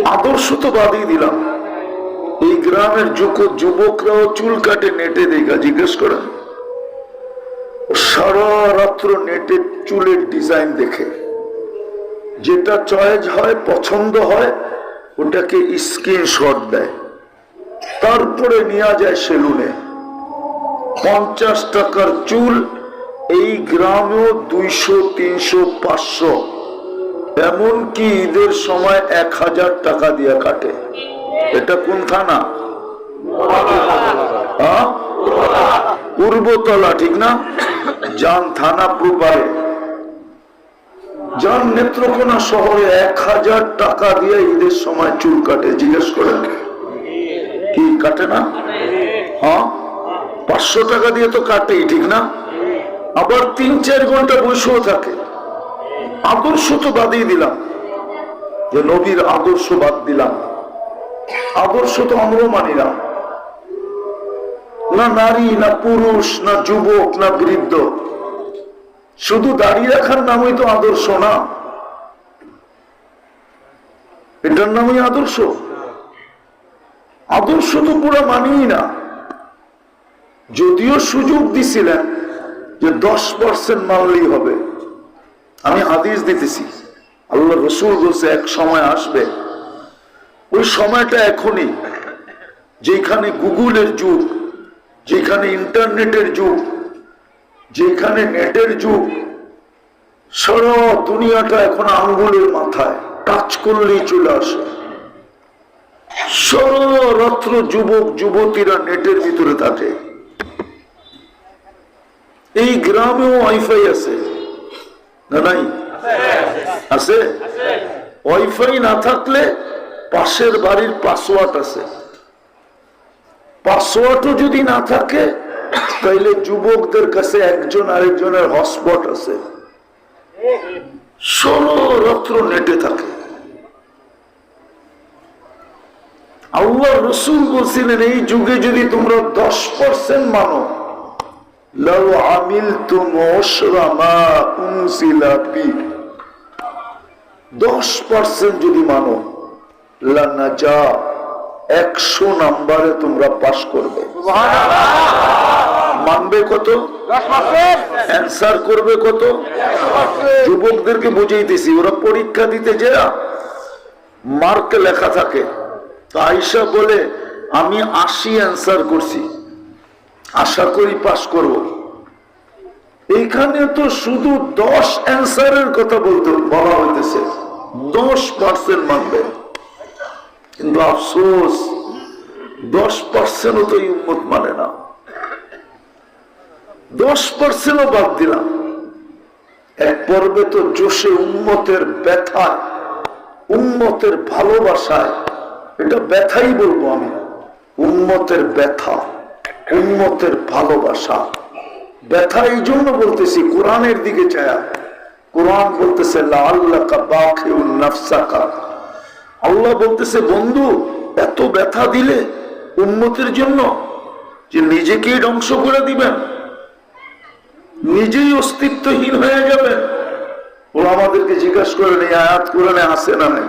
আদর্শ তো বাদই দিলাম। এই গ্রামের যুব যুবকরাও চুল কাটে, নেটে দেখা জিজ্ঞেস করে। সারা রাত্র নেটে চুলের ডিজাইন দেখে। যেটা চয়েস হয়, পছন্দ হয়, ওটাকে স্ক্রিনশট দেয়। তারপরে নেওয়া যায় সেলুনে। পঞ্চাশ টাকার চুল, এই গ্রামেও দুইশো, তিনশো, পাঁচশো এমনকি ঈদের সময় এক হাজার টাকা দিয়ে কাটে। এটা কোন থানা হ্যাঁ? পূর্বতলা, ঠিক না? যান থানা প্রপারে। যান নেত্রকোনা শহরে এক হাজার টাকা দিয়ে ঈদের সময় চুল কাটে, জিজ্ঞেস করেন কি, কাটে না? হ্যাঁ? পাঁচশো টাকা দিয়ে তো কাটেই, ঠিক না? আবার তিন চার ঘণ্টা বসেও থাকে। আদর্শ তো বাদিয়ে দিলাম। যে নবীর আদর্শ বাদ দিলাম। আদর্শ তো আমরাও মানি না। নারী, না পুরুষ, না যুবক, না বৃদ্ধ। শুধু দাঁড়িয়ে রাখার নামই তো আদর্শ না। এটার নামই আদর্শ। আদর্শ তো পুরো মানিই না। যদিও সুযোগ দিছিলেন যে দশ পার্সেন্ট মানলেই হবে। আমি হাদিস দিতেছি। আল্লাহ রসুল বলছে, এক সময় আসবে। ওই সময়টা এখনই, যেখানে গুগলের যুগ, যেখানে ইন্টারনেটের যুগ, যেখানে নেটের যুগ, সারা দুনিয়াটা এখন আঙ্গুলের মাথায়, টাচ করলেই চলে আসে। সর্বরাত্র যুবক, যুবতীরা নেটের ভিতরে থাকে। এই গ্রামেও ওয়াইফাই আছে। না নাই? আছে? ওয়াইফাই না থাকলে পাশের বাড়ির পাসওয়ার্ড আছে। পাসওয়ার্ডও যদি না থাকে, তাইলে যুবকদের কাছে একজন আরেকজনের হটস্পট আছে। ষোলো রাত্র নেটে থাকে। আল্লাহ রসুল বলছিলেন, এই যুগে যদি তোমরা দশ পার্সেন্ট মানো দশ পার্সেন্ট যদি মানো লানাজা একশো নাম্বারে তোমরা পাশ করবে। মানবে কত? অ্যান্সার করবে কত? যুবকদেরকে বুঝাইতেছি ওরা পরীক্ষা দিতে যে মার্কে লেখা থাকে। তো আইসা বলে আমি আশি অ্যান্সার করছি। আশা করি পাশ করব। এইখানে তো শুধু দশ অ্যান্সারের কথা বলতে বলা হইতেছে। দশ পার্সেন্ট মানবে। কিন্তু আফসোস, দশ পার্সেন্টও তো মানে না। দশ পার্সেন্টও বাদ দিলাম। এক পর্বে তো জোশে উন্মতের ব্যথায় উন্মতের ভালোবাসায়, এটা ব্যথাই বলব আমি উন্মতের ব্যথা। উন্মতের ভালোবাসা। ব্যথা এই জন্য বলতেছি, কোরআনের দিকে চায়া। কোরআন বলতেছে আল্লাহ বলতেছে, বন্ধু, এত ব্যথা দিলে উন্মতের জন্য যে নিজেকেই ধ্বংস করে দিবেন। নিজেই অস্তিত্বহীন হয়ে যাবেন। ওরা আমাদেরকে জিজ্ঞাসা করে নেই, আয়াত কোরআনে আসে না নেই?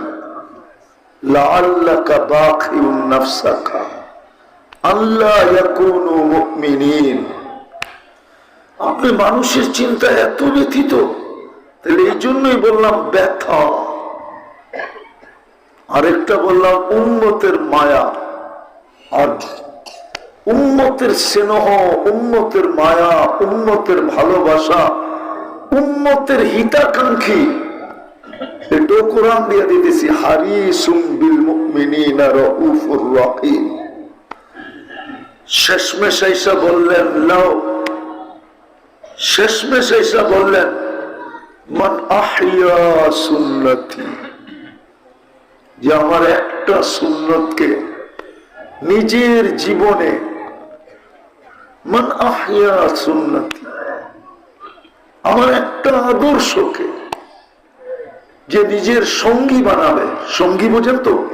নাই লাআল্লাকা বাখিউন নাফসাকা। আপনি মানুষের চিন্তা এত ব্যথিত, তাহলে এই জন্যই বললাম ব্যথা। আরেকটা বললাম উন্মতের মায়া। আর উন্মতের স্নেহ উন্মতের মায়া উন্মতের ভালোবাসা উন্মতের হিতাকাঙ্ক্ষী, এটাও কোরআন দিয়ে দিতেছি, হারিসুম বিল মুমিনিনা রাউফুর রহিম। শেষমেশ আইসা বললেন লাও শেষমেশ বললেন, মান আহিয়া সুন্নতি। যে আমার একটা সুন্নতকে নিজের জীবনে মন আহিয়া সুন্নতি। আমার একটা আদর্শকে যে নিজের সঙ্গী বানাবে। সঙ্গী বোঝেন তো?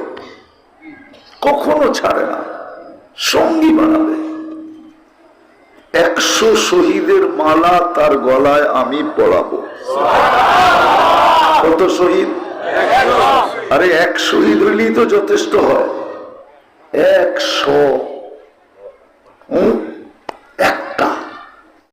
কখনো ছাড়ে সঙ্গী বানাবে। একশো শহীদের মালা তার গলায় আমি পড়াবো কত শহীদ? আরে এক শহীদ হইলেই তো যথেষ্ট হয়। একশো।